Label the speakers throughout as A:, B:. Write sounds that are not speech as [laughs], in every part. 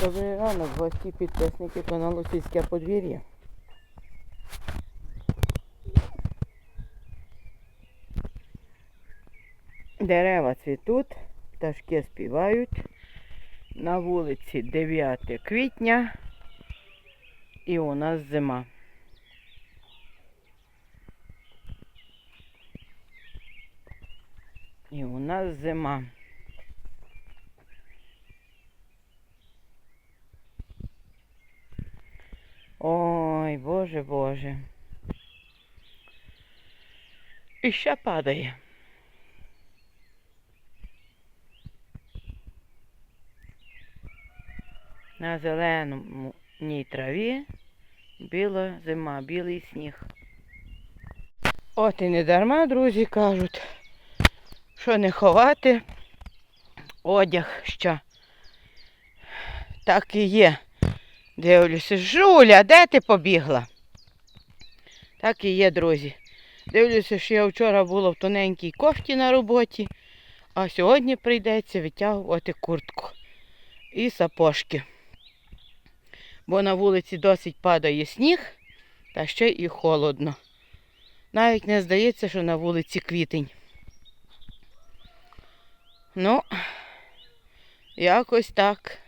A: Добрий ранок, гості, підписники каналу Сільське подвір'я. Дерева цвітуть, пташки співають. На вулиці 9 квітня і у нас зима. І у нас зима. Ой, Боже, Боже. І ще падає. На зеленому ній траві біла зима, білий сніг. От і не дарма, друзі, кажуть, що не ховати одяг що. Так і є. Дивлюся, Жуля, де ти побігла? Так і є, друзі. Дивлюся, що я вчора була в тоненькій кофті на роботі, а сьогодні прийдеться витягувати куртку і сапожки. Бо на вулиці досить падає сніг, та ще і холодно. Навіть не здається, що на вулиці квітень. Ну, якось так.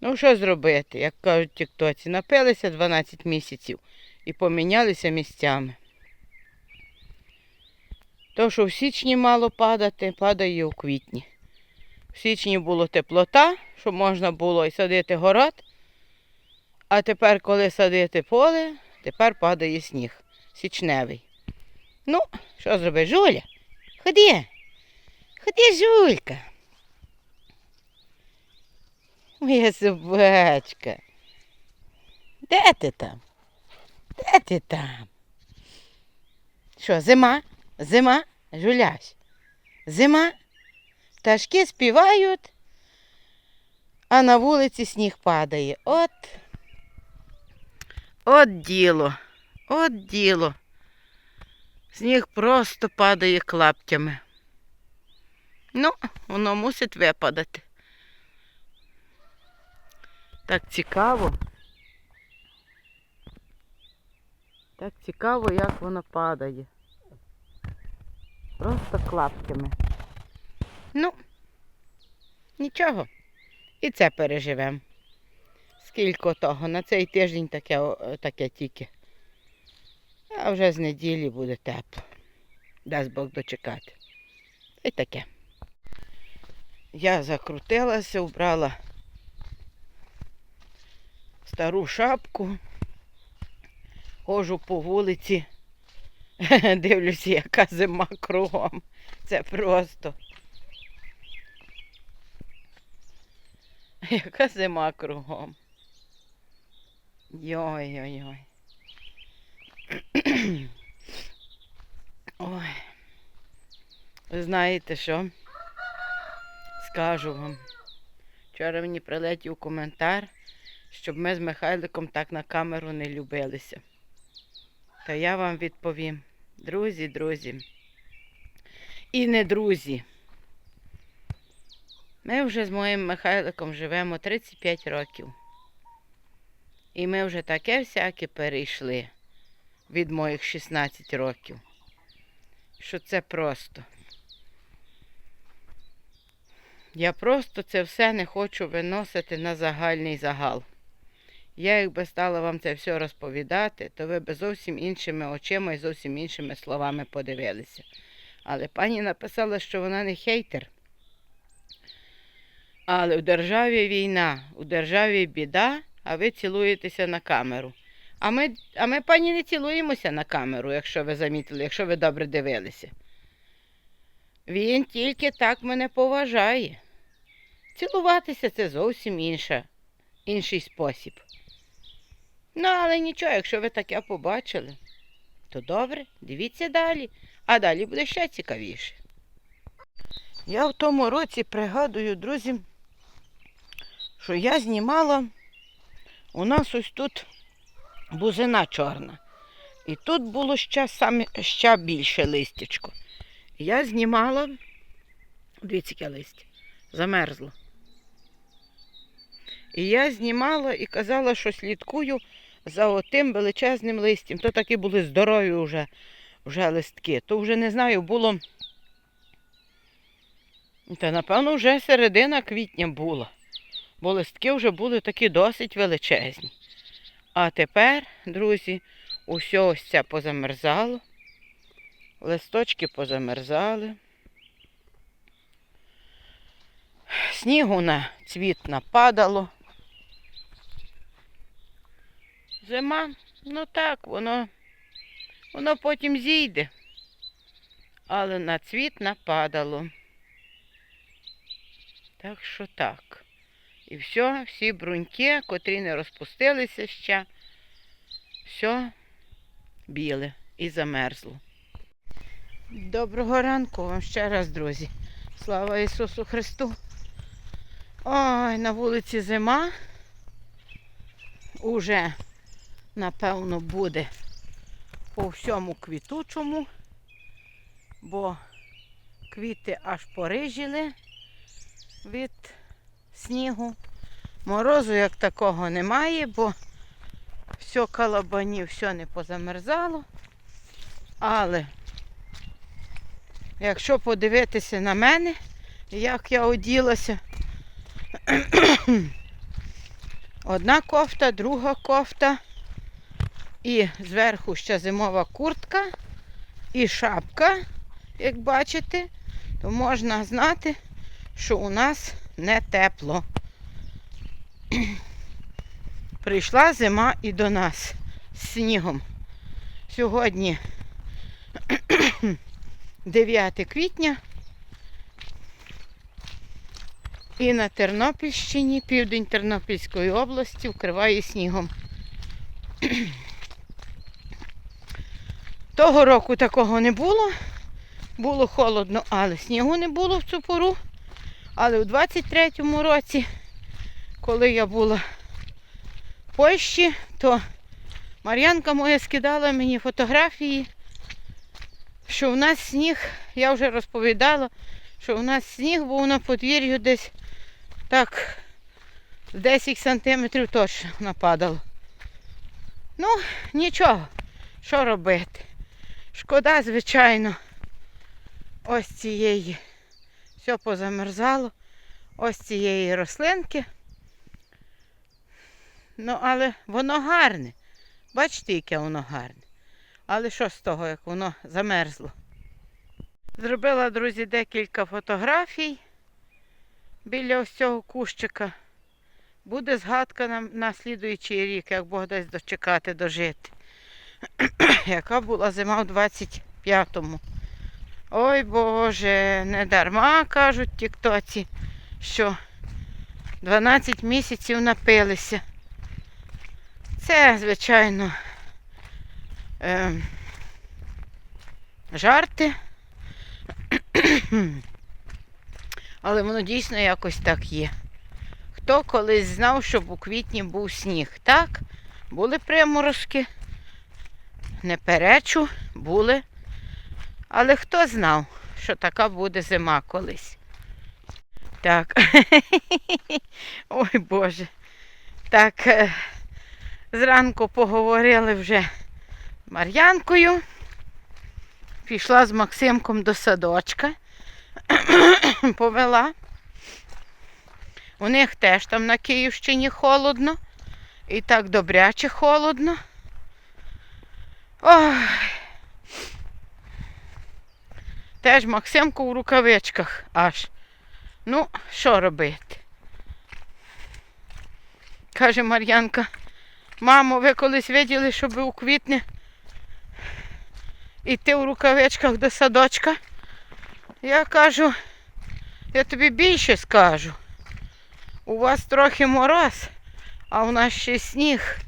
A: Ну, що зробити, як кажуть тіктоці, напилися 12 місяців і помінялися місцями. То, що в січні мало падати, падає у квітні. В січні було теплота, щоб можна було і садити город. А тепер, коли садити поле, тепер падає сніг. Січневий. Ну, що зробити, Жуля? Ходи. Ходи, Жулька. Моя собачка. Де ти там? Де ти там? Що, зима? Зима? Жулясь? Зима? Пташки співають, а на вулиці сніг падає. От. От діло. От діло. Сніг просто падає клаптями. Ну, воно мусить випадати. Так цікаво. Так цікаво, як воно падає. Просто клаптями. Ну, нічого. І це переживемо. Скільки того, на цей тиждень таке, таке тільки. А вже з неділі буде тепло. Дасть Бог дочекати. І таке. Я закрутилася, вбрала стару шапку. Ходжу по вулиці. [laughs] Дивлюся, яка зима кругом. Це просто. Яка зима кругом. Йой-йой-йой. Ой. Ви знаєте що? Скажу вам. Вчора мені прилетів коментар, щоб ми з Михайликом так на камеру не любилися. То я вам відповім. Друзі, друзі. І не друзі. Ми вже з моїм Михайликом живемо 35 років. І ми вже таке всяке перейшли від моїх 16 років. Що це просто. Я просто це все не хочу виносити на загальний загал. Я якби стала вам це все розповідати, то ви б зовсім іншими очима і зовсім іншими словами подивилися. Але пані написала, що вона не хейтер. Але в державі війна, у державі біда, а ви цілуєтеся на камеру. А ми, а ми, пані, не цілуємося на камеру, якщо ви замітили, якщо ви добре дивилися. Він тільки так мене поважає. Цілуватися це зовсім інша, інший спосіб. Ну, але нічого, якщо ви таке побачили, то добре, дивіться далі, а далі буде ще цікавіше. Я в тому році пригадую, друзі, що я знімала у нас ось тут бузина чорна. І тут було ще, саме, ще більше листячко. Я знімала, дивіться, яке листя, замерзло. І я знімала і казала, що слідкую за отим величезним листям. То такі були здорові вже, вже листки. То вже не знаю, було. Та напевно вже середина квітня була. Бо листки вже були такі досить величезні. А тепер, друзі, усе ось це позамерзало. Листочки позамерзали. Снігу на цвіт нападало. Зима, ну так, воно, воно потім зійде. Але на цвіт нападало. Так що так. І все, всі бруньки, котрі не розпустилися ще, все біле і замерзло. Доброго ранку вам ще раз, друзі. Слава Ісусу Христу. Ой, на вулиці зима. Уже, напевно, буде по всьому квітучому, бо квіти аж порижили від снігу. Морозу як такого немає, бо все калабані, все не позамерзало. Але якщо подивитися на мене, як я оділася, [clears throat] одна кофта, друга кофта, і зверху ще зимова куртка і шапка, як бачите, то можна знати, що у нас не тепло. [clears throat] Прийшла зима і до нас з снігом. Сьогодні [clears throat] 9 квітня. І на Тернопільщині, південь Тернопільської області, вкриває снігом. [clears throat] Того року такого не було. Було холодно, але снігу не було в цю пору. Але у 23-му році, коли я була в Польщі, то Мар'янка моя скидала мені фотографії, що у нас сніг, я вже розповідала, що у нас сніг був на подвір'ю десь так 10 сантиметрів точно нападало. Ну, нічого, що робити. Шкода, звичайно, ось цієї все позамерзало. Ось цієї рослинки. Ну, але воно гарне. Бачите, яке воно гарне. Але що з того, як воно замерзло? Зробила, друзі, декілька фотографій біля ось цього кущика. Буде згадка на, на слідуючий рік, як Бог дасть дочекати дожити. [clears throat] Яка була зима в 25-му. Ой Боже, не дарма кажуть тіктоці, що 12 місяців напилися. Це, звичайно, е, жарти. [clears throat] Але воно дійсно якось так є. Хто колись знав, щоб у квітні був сніг? Так, були приморозки, не перечу, були. Але хто знав, що така буде зима колись? Так. [laughs] Ой Боже. Так, е, зранку поговорили вже з Мар'янкою. Пішла з Максимком до садочка. [clears throat] Повела. У них теж там на Київщині холодно. І так добряче холодно. Ой. Теж Максимко у рукавичках аж. Ну, що робити? Каже Мар'янка, мамо, ви колись виділи, щоб у квітні йти у рукавичках до садочка? Я кажу, я тобі більше скажу. У вас трохи мороз, а у нас ще сніг.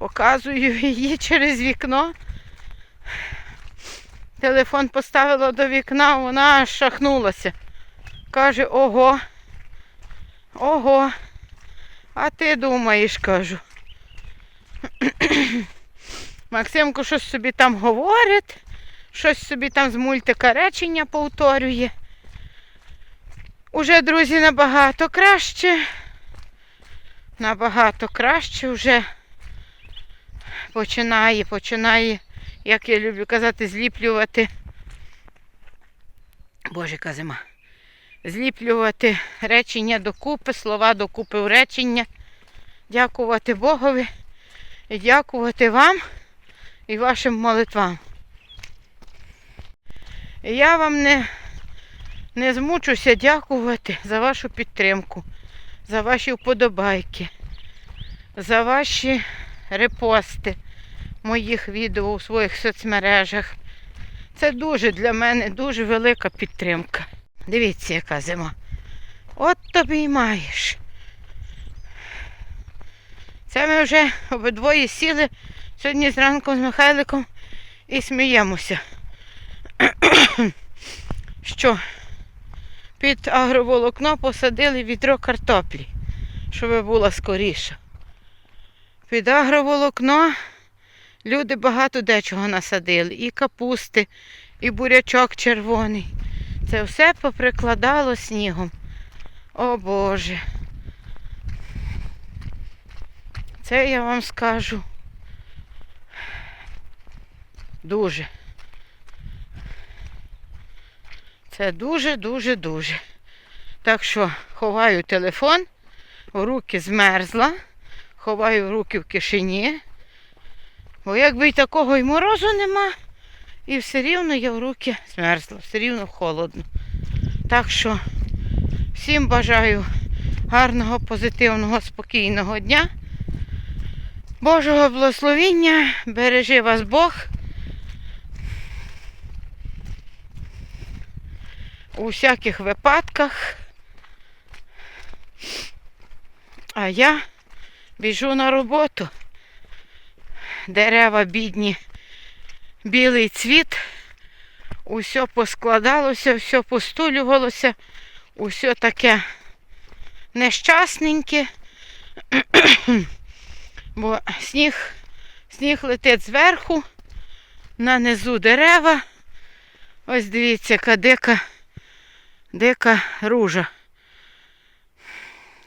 A: Показую [laughs] її через вікно. Телефон поставила до вікна, вона шахнулася. Каже, ого, ого. А ти думаєш, кажу. [clears throat] Максимко щось собі там говорить, щось собі там з мультика речення повторює. Уже, друзі, набагато краще. набагато краще вже починає, починає, як я люблю казати, зліплювати. Боже, яка зима. Зліплювати речення докупи, слова докупи в речення. Дякувати Богові і дякувати вам і вашим молитвам. Я вам не, не змучуся дякувати за вашу підтримку, за ваші вподобайки, за ваші репости моїх відео у своїх соцмережах. Це дуже для мене дуже велика підтримка. Дивіться, яка зима. От тобі й маєш. Це ми вже обидвоє сіли сьогодні зранку з Михайликом і сміємося. [coughs] Що під агроволокно посадили відро картоплі, щоб було скоріше. Під агроволокно люди багато дечого насадили. І капусти, і бурячок червоний. Це все поприкладало снігом. О Боже. Це я вам скажу. Дуже. Це дуже-дуже дуже. Так що ховаю телефон, руки змерзла, ховаю руки в кишені. Бо якби й такого й морозу нема, і все рівно я в руки змерзла, все рівно холодно. Так що всім бажаю гарного, позитивного, спокійного дня. Божого благословіння, бережи вас Бог. У всяких випадках. А я біжу на роботу. Дерева бідні, білий цвіт. Усе поскладалося, все постулювалося, усе таке нещасненьке. [clears throat] Бо сніг, сніг летить зверху, на низу дерева. Ось дивіться, яка дика, дика ружа.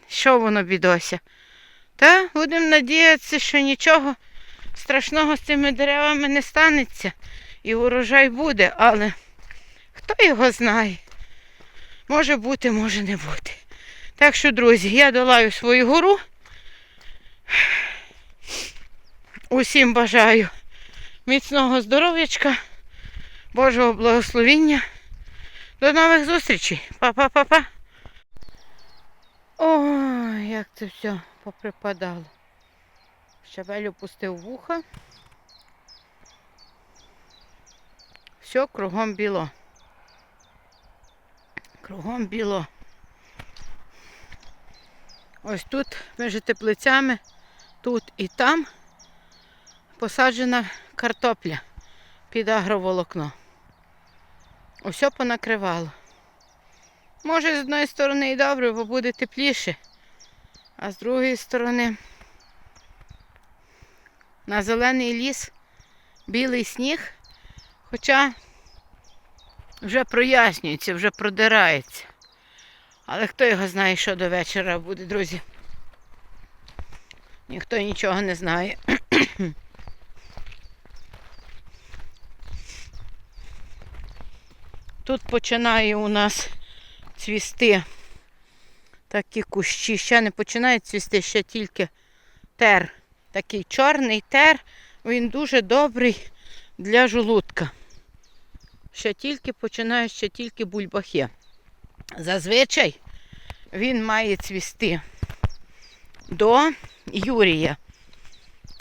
A: Що воно бідося? Та будемо надіятися, що нічого страшного з цими деревами не станеться. І урожай буде, але хто його знає? Може бути, може не бути. Так що, друзі, я долаю свою гору. Усім бажаю міцного здоров'ячка, Божого благословіння. До нових зустрічей. Па-па-па-па. Ой, як це все поприпадало. Щабель опустив вуха. Все кругом біло. Кругом біло. Ось тут між теплицями, тут і там посаджена картопля під агроволокно. Усе понакривало. Може, з одної сторони і добре, бо буде тепліше, а з другої сторони на зелений ліс білий сніг, хоча вже прояснюється, вже продирається. Але хто його знає, що до вечора буде, друзі. Ніхто нічого не знає. Тут починає у нас цвісти такі кущі. Ще не починає цвісти, ще тільки тер. Такий чорний тер, він дуже добрий для жолудка. Ще тільки починають, ще тільки бульбахи. Зазвичай він має цвісти до Юрія.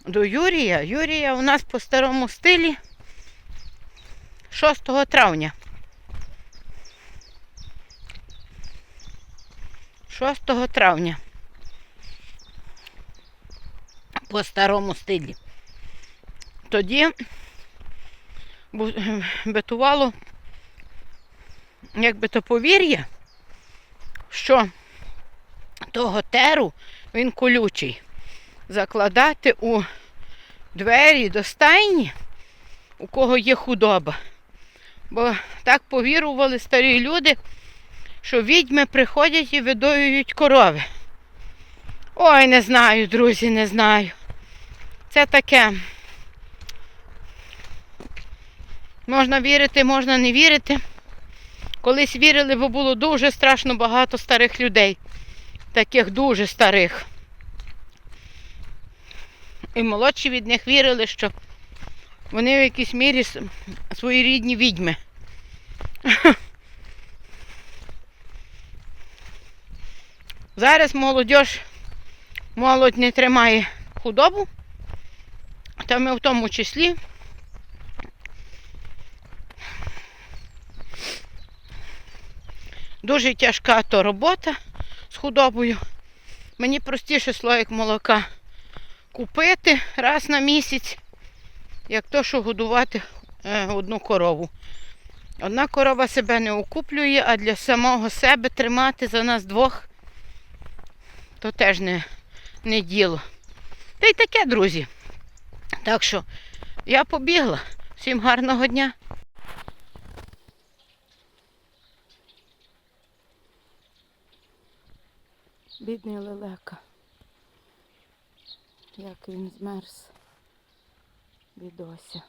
A: До Юрія. Юрія у нас по старому стилі 6 травня. 6 травня. По старому стилі. Тоді битувало, якби то повір'я, що того теру він колючий. Закладати у двері до стайні, у кого є худоба. Бо так повірували старі люди, що відьми приходять і видоюють корови. Ой, не знаю, друзі, не знаю. Це таке. Можна вірити, можна не вірити. Колись вірили, бо було дуже страшно багато старих людей. Таких дуже старих. І молодші від них вірили, що вони в якійсь мірі с- своєрідні відьми. [laughs] Зараз молодь, молодь не тримає худобу, та ми в тому числі. Дуже тяжка то робота з худобою. Мені простіше слоїк молока купити раз на місяць, як то, що годувати е, одну корову. Одна корова себе не окуплює, а для самого себе тримати за нас двох то теж не, не діло. Та й таке, друзі. Так що я побігла. Всім гарного дня. Бідний лелека. Як він змерз. Бідося.